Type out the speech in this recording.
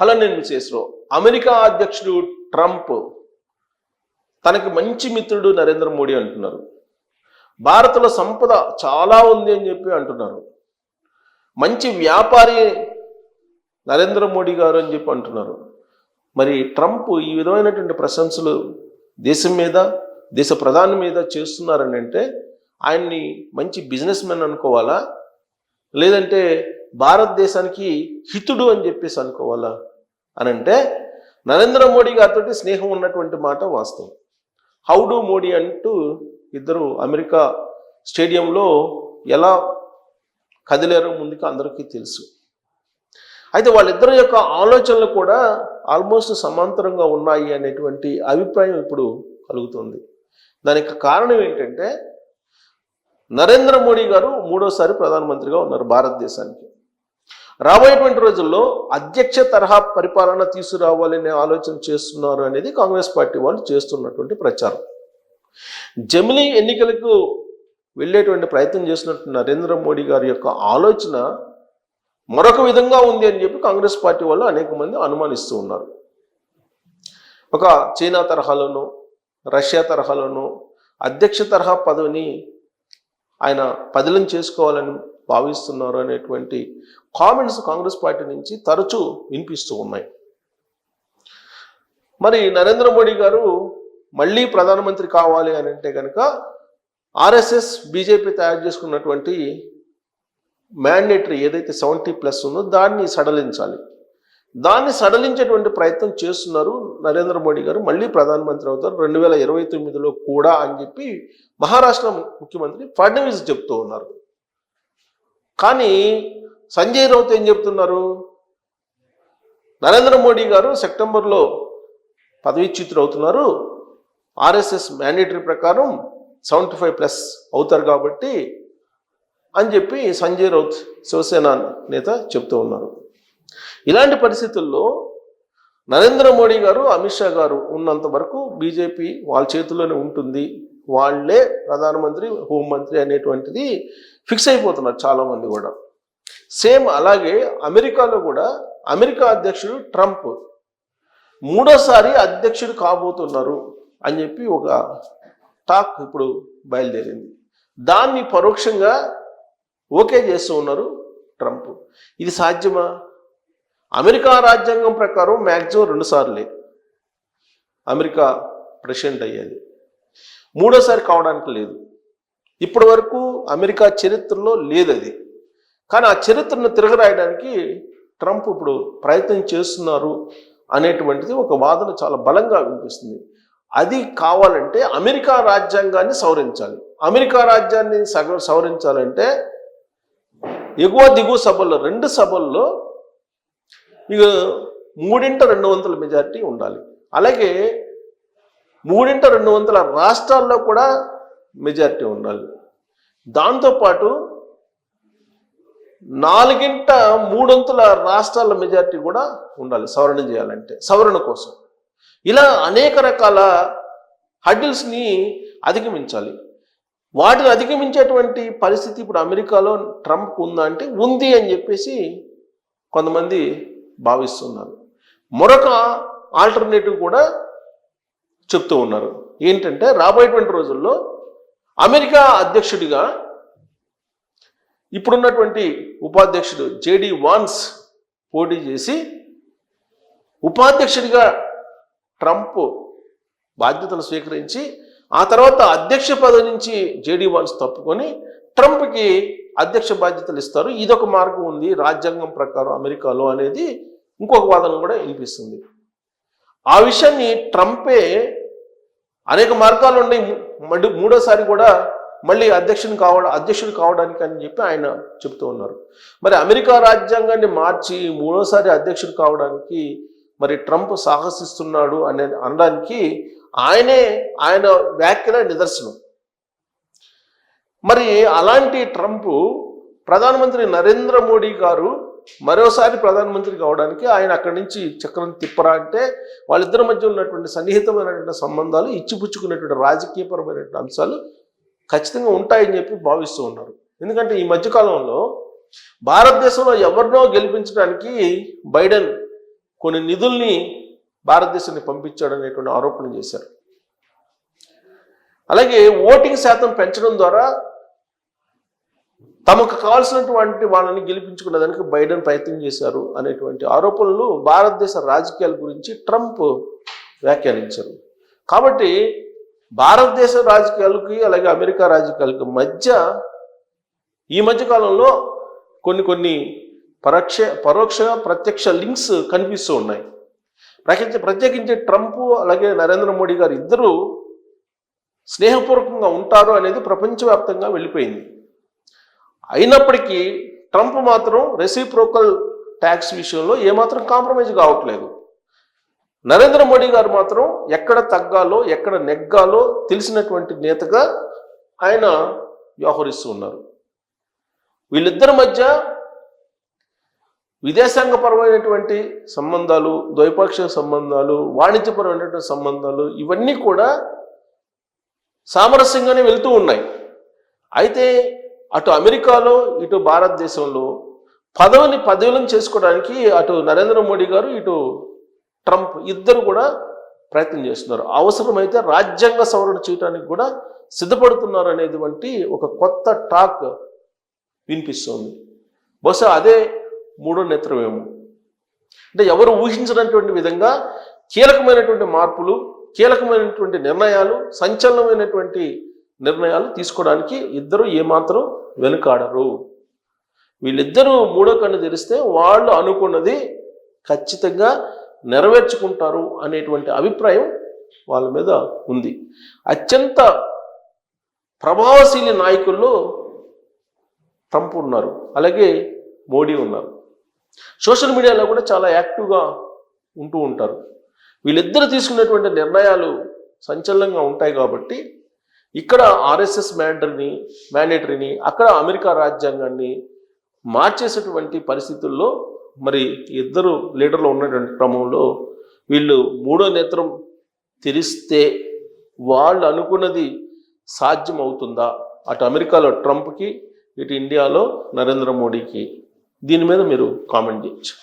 Hello నేను విశేషరావు America అధ్యక్షుడు Trump తనకి మంచి మిత్రుడు నరేంద్ర మోడీ అంటున్నారు. భారత్లో సంపద చాలా ఉంది అని చెప్పి అంటున్నారు. మంచి వ్యాపారి నరేంద్ర మోడీ గారు అని చెప్పి అంటున్నారు. మరి ట్రంప్ ఈ విధమైనటువంటి ప్రశంసలు దేశం మీద దేశ ప్రధాని మీద చేస్తున్నారని అంటే ఆయన్ని మంచి బిజినెస్ మెన్ అనుకోవాలా? లేదంటే భారతదేశానికి హితుడు అని చెప్పేసి అనుకోవాలా? అని అంటే నరేంద్ర మోడీ గారితో స్నేహం ఉన్నటువంటి మాట వాస్తవం. హౌడు మోడీ అంటూ ఇద్దరు అమెరికా స్టేడియంలో ఎలా కదిలేరో ముందుకు అందరికీ తెలుసు. అయితే వాళ్ళిద్దరి యొక్క ఆలోచనలు కూడా ఆల్మోస్ట్ సమాంతరంగా ఉన్నాయి అనేటువంటి అభిప్రాయం ఇప్పుడు కలుగుతుంది. దానికి కారణం ఏంటంటే నరేంద్ర మోడీ గారు మూడోసారి ప్రధానమంత్రిగా ఉన్నారు భారతదేశానికి. రాబోయేటువంటి రోజుల్లో అధ్యక్ష తరహా పరిపాలన తీసుకురావాలనే ఆలోచన చేస్తున్నారు అనేది కాంగ్రెస్ పార్టీ వాళ్ళు చేస్తున్నటువంటి ప్రచారం. జమిలీ ఎన్నికలకు వెళ్ళేటువంటి ప్రయత్నం చేసినట్టు నరేంద్ర మోడీ గారి యొక్క ఆలోచన మరొక విధంగా ఉంది అని చెప్పి కాంగ్రెస్ పార్టీ వాళ్ళు అనేక మంది అనుమానిస్తూ ఉన్నారు. ఒక చైనా తరహాలోను రష్యా తరహాలోను అధ్యక్ష తరహా పదవిని ఆయన పదిలం చేసుకోవాలని భావిస్తున్నారు అనేటువంటి కామెంట్స్ కాంగ్రెస్ పార్టీ నుంచి తరచూ వినిపిస్తూ ఉన్నాయి. మరి నరేంద్ర మోడీ గారు మళ్ళీ ప్రధానమంత్రి కావాలి అని అంటే కనుక ఆర్ఎస్ఎస్ బీజేపీ తయారు చేసుకున్నటువంటి మ్యాండేటరీ ఏదైతే సెవెంటీ ప్లస్ ఉందో దాన్ని సడలించాలి. దాన్ని సడలించేటువంటి ప్రయత్నం చేస్తున్నారు నరేంద్ర మోడీ గారు. మళ్ళీ ప్రధానమంత్రి అవుతారు. రెండు వేల ఇరవై తొమ్మిదిలో కూడా అని చెప్పి మహారాష్ట్ర ముఖ్యమంత్రి ఫడ్నవీస్ చెప్తూ ఉన్నారు. కానీ సంజయ్ రౌత్ ఏం చెప్తున్నారు? నరేంద్ర మోడీ గారు సెప్టెంబర్లో పదవీచ్యుతులు అవుతున్నారు. ఆర్ఎస్ఎస్ మ్యాండేటరీ ప్రకారం సెవెంటీ ఫైవ్ ప్లస్ అవుతారు కాబట్టి అని చెప్పి సంజయ్ రౌత్ శివసేన నేత చెప్తూ ఉన్నారు. ఇలాంటి పరిస్థితుల్లో నరేంద్ర మోడీ గారు అమిత్ షా గారు ఉన్నంత వరకు బీజేపీ వాళ్ళ చేతుల్లోనే ఉంటుంది. వాళ్ళే ప్రధానమంత్రి హోంమంత్రి అనేటువంటిది ఫిక్స్ అయిపోతున్నారు చాలామంది కూడా. సేమ్ అలాగే అమెరికాలో కూడా అమెరికా అధ్యక్షుడు ట్రంప్ మూడోసారి అధ్యక్షుడు కాబోతున్నారు అని చెప్పి ఒక టాక్ ఇప్పుడు బయలుదేరింది. దాన్ని పరోక్షంగా ఓకే చేస్తూ ఉన్నారు ట్రంప్. ఇది సాధ్యమా? అమెరికా రాజ్యాంగం ప్రకారం మ్యాక్సిమం రెండుసార్లే అమెరికా ప్రెసిడెంట్ అయ్యేది. మూడోసారి కావడానికి లేదు. ఇప్పటి వరకు అమెరికా చరిత్రలో లేదు అది. కానీ ఆ చరిత్రను తిరగరాయడానికి ట్రంప్ ఇప్పుడు ప్రయత్నం చేస్తున్నారు అనేటువంటిది ఒక వాదన చాలా బలంగా వినిపిస్తుంది. అది కావాలంటే అమెరికా రాజ్యాంగాన్ని సవరించాలి. అమెరికా రాజ్యాన్ని సగ సవరించాలంటే ఎగువ దిగువ సభల్లో రెండు సభల్లో ఇక మూడింట రెండు వందల మెజారిటీ ఉండాలి. అలాగే మూడింట రెండు వందల రాష్ట్రాల్లో కూడా మెజారిటీ ఉండాలి. దాంతోపాటు నాలుగింట మూడొంతుల రాష్ట్రాల మెజారిటీ కూడా ఉండాలి సవరణ చేయాలంటే సవరణ కోసం. ఇలా అనేక రకాల హడ్డిల్స్ని అధిగమించాలి. వాటిని అధిగమించేటువంటి పరిస్థితి ఇప్పుడు అమెరికాలో ట్రంప్ ఉందా అంటే ఉంది అని చెప్పేసి కొంతమంది భావిస్తున్నారు. మరొక ఆల్టర్నేటివ్ కూడా చెప్తూ ఉన్నారు. ఏంటంటే రాబోయేటువంటి రోజుల్లో అమెరికా అధ్యక్షుడిగా ఇప్పుడున్నటువంటి ఉపాధ్యక్షుడు జేడి వాన్స్ పోటీ చేసి ఉపాధ్యక్షుడిగా ట్రంప్ బాధ్యతలు స్వీకరించి ఆ తర్వాత అధ్యక్ష పదవి నుంచి జేడి వాన్స్ తప్పుకొని ట్రంప్కి అధ్యక్ష బాధ్యతలు ఇస్తారు. ఇదొక మార్గం ఉంది రాజ్యాంగం ప్రకారం అమెరికాలో అనేది. ఇంకొక వాదన కూడా వినిపిస్తుంది. ఆ విషయాన్ని ట్రంపే అనేక మార్గాలు ఉన్నాయి. మళ్ళీ మూడోసారి కూడా మళ్ళీ అధ్యక్షుని కావడం అధ్యక్షుడు కావడానికి అని చెప్పి ఆయన చెప్తూ ఉన్నారు. మరి అమెరికా రాజ్యాంగాన్ని మార్చి మూడోసారి అధ్యక్షుడు కావడానికి మరి ట్రంప్ సాహసిస్తున్నాడు అనే అనడానికి ఆయనే ఆయన వ్యాఖ్యల నిదర్శనం. మరి అలాంటి ట్రంప్ ప్రధానమంత్రి నరేంద్ర మోడీ గారు మరోసారి ప్రధానమంత్రి కావడానికి ఆయన అక్కడి నుంచి చక్రం తిప్పరా అంటే వాళ్ళిద్దరి మధ్య ఉన్నటువంటి సన్నిహితమైనటువంటి సంబంధాలు ఇచ్చిపుచ్చుకున్నటువంటి రాజకీయపరమైనటువంటి అంశాలు ఖచ్చితంగా ఉంటాయని చెప్పి భావిస్తూ ఉన్నారు. ఎందుకంటే ఈ మధ్యకాలంలో భారతదేశంలో ఎవరినో గెలిపించడానికి బైడెన్ కొన్ని నిధుల్ని భారతదేశాన్ని పంపించాడు అనేటువంటి ఆరోపణ చేశారు. అలాగే ఓటింగ్ శాతం పెంచడం ద్వారా తమకు కావాల్సినటువంటి వాళ్ళని గెలిపించుకునేదానికి బైడెన్ ప్రయత్నం చేశారు అనేటువంటి ఆరోపణలు భారతదేశ రాజకీయాల గురించి ట్రంప్ వ్యాఖ్యానించారు. కాబట్టి భారతదేశ రాజకీయాలకి అలాగే అమెరికా రాజకీయాలకి మధ్య ఈ మధ్య కాలంలో కొన్ని కొన్ని పరోక్ష పరోక్ష ప్రత్యక్ష లింక్స్ కనిపిస్తూ ఉన్నాయి. ప్రత్యేకించి ప్రత్యేకించి ట్రంప్ అలాగే నరేంద్ర మోడీ గారు ఇద్దరు స్నేహపూర్వకంగా ఉంటారు అనేది ప్రపంచవ్యాప్తంగా వెళ్ళిపోయింది. అయినప్పటికీ ట్రంప్ మాత్రం రెసిప్రోకల్ ట్యాక్స్ విషయంలో ఏమాత్రం కాంప్రమైజ్ కావట్లేదు. నరేంద్ర మోడీ గారు మాత్రం ఎక్కడ తగ్గాలో ఎక్కడ నెగ్గాలో తెలిసినటువంటి నేతగా ఆయన వ్యవహరిస్తూ ఉన్నారు. వీళ్ళిద్దరి మధ్య విదేశాంగపరమైనటువంటి సంబంధాలు ద్వైపాక్షిక సంబంధాలు వాణిజ్యపరమైనటువంటి సంబంధాలు ఇవన్నీ కూడా సామరస్యంగానే వెళ్తూ ఉన్నాయి. అయితే అటు అమెరికాలో ఇటు భారతదేశంలో పదవిని పదవులను చేసుకోవడానికి అటు నరేంద్ర మోడీ గారు ఇటు ట్రంప్ ఇద్దరు కూడా ప్రయత్నం చేస్తున్నారు. అవసరమైతే రాజ్యాంగ సవరణ చేయడానికి కూడా సిద్ధపడుతున్నారు అనేటువంటి ఒక కొత్త టాక్ వినిపిస్తోంది. బహుశా అదే మూడో నేత్రమేమో అంటే ఎవరు ఊహించినటువంటి విధంగా కీలకమైనటువంటి మార్పులు కీలకమైనటువంటి నిర్ణయాలు సంచలనమైనటువంటి నిర్ణయాలు తీసుకోవడానికి ఇద్దరు ఏమాత్రం వెనుకాడరు. వీళ్ళిద్దరూ మూడో కన్ను తెరిస్తే వాళ్ళు అనుకున్నది ఖచ్చితంగా నెరవేర్చుకుంటారు అనేటువంటి అభిప్రాయం వాళ్ళ మీద ఉంది. అత్యంత ప్రభావశీలి నాయకుల్లో ట్రంప్ ఉన్నారు. అలాగే మోడీ ఉన్నారు. సోషల్ మీడియాలో కూడా చాలా యాక్టివ్గా ఉంటూ ఉంటారు. వీళ్ళిద్దరు తీసుకున్నటువంటి నిర్ణయాలు సంచలనంగా ఉంటాయి కాబట్టి ఇక్కడ ఆర్ఎస్ఎస్ మ్యాండర్ని మ్యాండేటరీని అక్కడ అమెరికా రాజ్యాంగాన్ని మార్చేసేటువంటి పరిస్థితుల్లో మరి ఇద్దరు లీడర్లు ఉన్నటువంటి క్రమంలో వీళ్ళు మూడో నేత్రం తెరిస్తే వాళ్ళు అనుకున్నది సాధ్యం అవుతుందా అటు అమెరికాలో ట్రంప్కి ఇటు ఇండియాలో నరేంద్ర మోడీకి. దీని మీద మీరు కామెంట్ చేయొచ్చు.